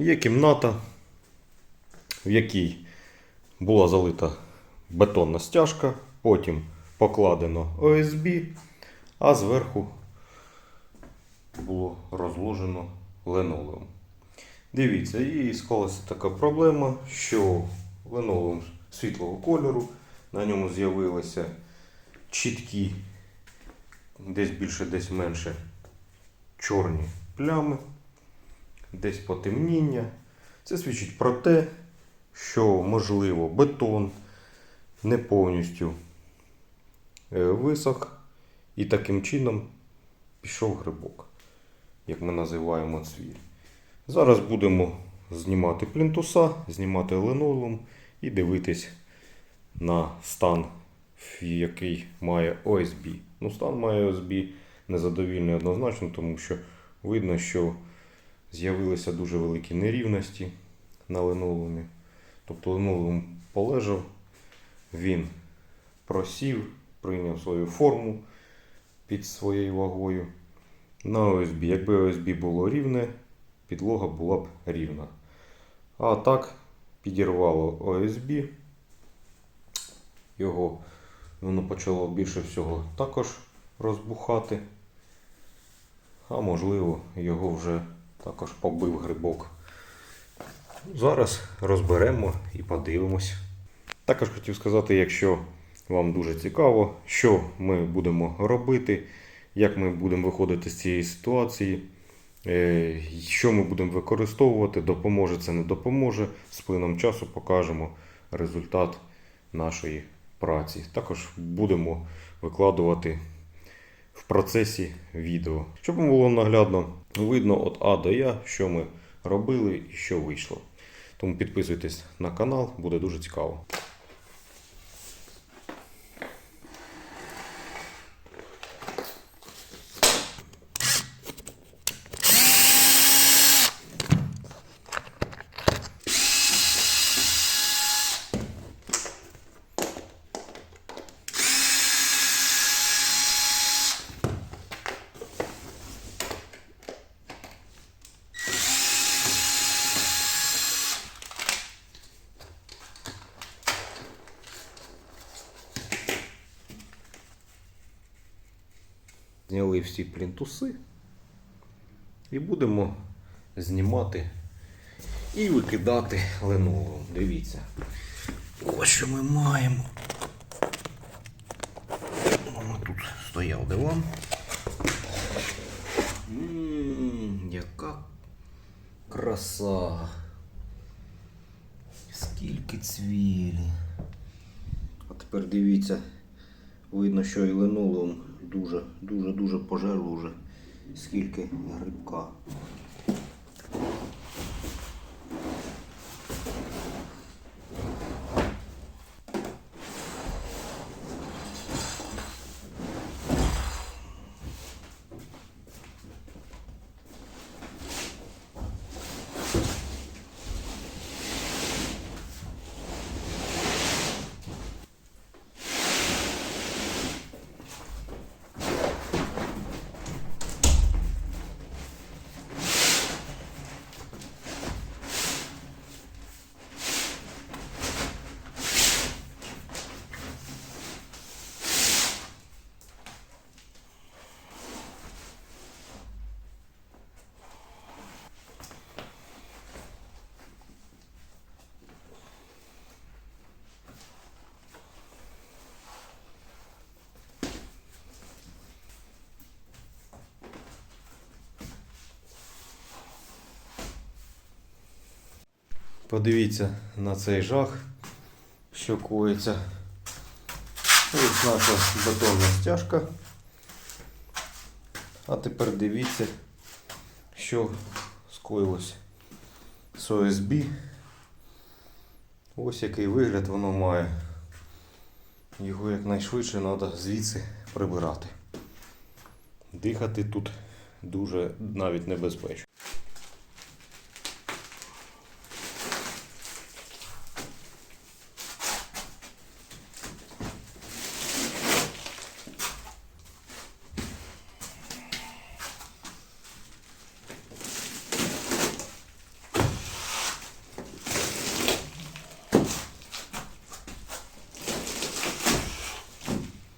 Є кімната, в якій була залита бетонна стяжка, потім покладено ОСБ, а зверху було розложено линолеум. Дивіться, і склалася така проблема, що линолеум світлого кольору, на ньому з'явилися чіткі, десь більше, десь менше чорні плями, десь потемніння. Це свідчить про те, що можливо бетон не повністю е, висох і таким чином пішов грибок, як ми називаємо цвіль. Зараз будемо знімати плінтуса, знімати линолеум і дивитись на стан, який має ОСБ. Ну, стан має ОСБ незадовільний однозначно, тому що видно, що з'явилися дуже великі нерівності на линолеумі. Тобто линолеум полежав, він просів, прийняв свою форму під своєю вагою. На ОСБ. Якби ОСБ було рівне, підлога була б рівна. А так підірвало ОСБ. Його воно почало більше всього також розбухати. А можливо, його вже також побив грибок. Зараз розберемо і подивимось. Також хотів сказати, якщо вам дуже цікаво, що ми будемо робити, як ми будемо виходити з цієї ситуації, е, що ми будемо використовувати, допоможе це не допоможе. З плином часу покажемо результат нашої праці. Також будемо викладувати в процесі відео, щоб було наглядно видно від А до Я, що ми робили і що вийшло. Тому підписуйтесь на канал, буде дуже цікаво. Зняли всі плінтуси і будемо знімати і викидати линолеум. Дивіться. Ось що ми маємо. О, Тут стояв диван. М, Яка краса. Скільки цвілі. А тепер дивіться, видно, що і линолеум дуже, дуже, дуже пожерло вже скільки грибка. Подивіться на цей жах, що коїться. Ось наша бетонна стяжка. А тепер дивіться, що скоїлось з ОСБ. Ось який вигляд воно має. Його якнайшвидше треба звідси прибирати. Дихати тут дуже навіть небезпечно.